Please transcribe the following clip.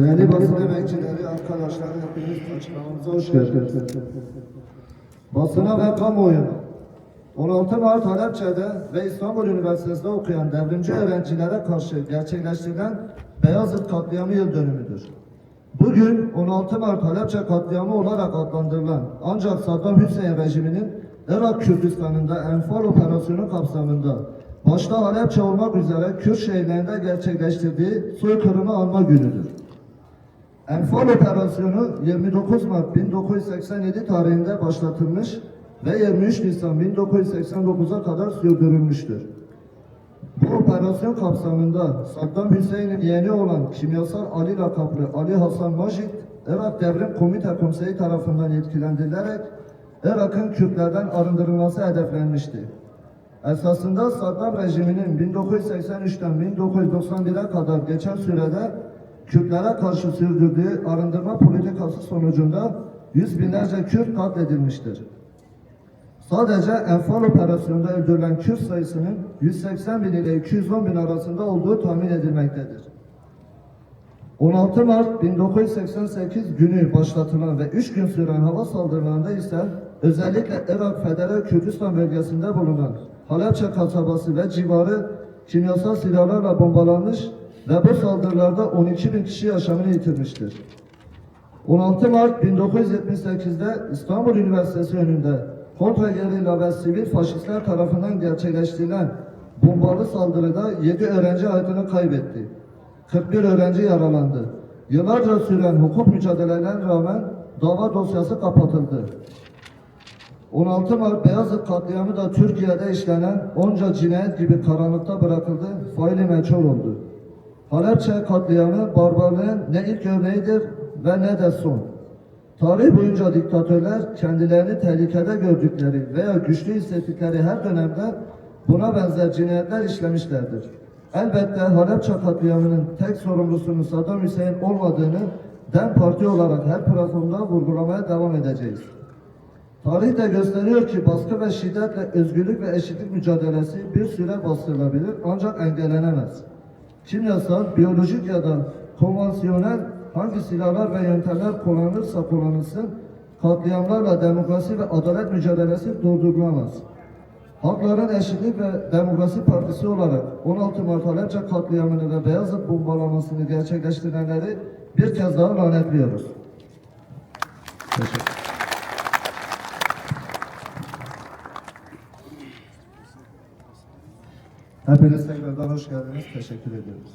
Değerli basın emekçileri, arkadaşlar, hepiniz açıklamamıza hoş geldiniz. Basına ve kamuoyuna 16 Mart Halepçe'de ve İstanbul Üniversitesi'nde okuyan devrimci öğrencilere karşı gerçekleştirilen Beyazıt katliamı yıl dönümüdür. Bugün 16 Mart Halepçe katliamı olarak adlandırılan ancak Saddam Hüseyin rejiminin Irak Kürdistan'ında Enfal operasyonu kapsamında başta Halepçe olmak üzere Kürt şehirlerinde gerçekleştirdiği soykırımı anma günüdür. Enfal operasyonu 29 Mart 1987 tarihinde başlatılmış ve 23 Nisan 1989'a kadar sürdürülmüştür. Bu operasyon kapsamında Saddam Hüseyin'in yeğeni olan kimyasal Ali lakaplı Ali Hasan Majid, Irak Devrim Komite Konseyi tarafından yetkilendirilerek Irak'ın Kürtlerden arındırılması hedeflenmişti. Esasında Saddam rejiminin 1983'ten 1991'e kadar geçen sürede Kürtlere karşı sürdürdüğü arındırma politikası sonucunda yüz binlerce Kürt katledilmiştir. Sadece Enfal operasyonunda öldürülen Kürt sayısının 180 bin ile 210 bin arasında olduğu tahmin edilmektedir. 16 Mart 1988 günü başlatılan ve 3 gün süren hava saldırılarında ise özellikle Irak Federal Kürdistan bölgesinde bulunan Halepçe kasabası ve civarı kimyasal silahlarla bombalanmış ve bu saldırılarda 12 bin kişi yaşamını yitirmiştir. 16 Mart 1978'de İstanbul Üniversitesi önünde kontragerilla ve sivil faşistler tarafından gerçekleştirilen bombalı saldırıda 7 öğrenci hayatını kaybetti. 41 öğrenci yaralandı. Yıllarca süren hukuk mücadelelerine rağmen dava dosyası kapatıldı. 16 Mart Beyazıt katliamı da Türkiye'de işlenen onca cinayet gibi karanlıkta bırakıldı, faili meçhul oldu. Halepçe katliamı barbarlığın ne ilk örneğidir ve ne de son. Tarih boyunca diktatörler kendilerini tehlikede gördükleri veya güçlü hissettikleri her dönemde buna benzer cinayetler işlemişlerdir. Elbette Halepçe katliamının tek sorumlusunun Saddam Hüseyin olmadığını DEM Parti olarak her platformda vurgulamaya devam edeceğiz. Tarih de gösteriyor ki baskı ve şiddetle özgürlük ve eşitlik mücadelesi bir süre bastırılabilir ancak engellenemez. Kimyasal, biyolojik ya da konvansiyonel hangi silahlar ve yöntemler kullanılırsa kullanılsın katliamlarla demokrasi ve adalet mücadelesi durdurulamaz. Hakların Eşitlik ve Demokrasi Partisi olarak 16 Mart Halepçe katliamını ve Beyazıt bombalamasını gerçekleştirenleri bir kez daha lanetliyoruz. Teşekkür Hepiniz tekrardan hoş geldiniz. Teşekkür ediyoruz.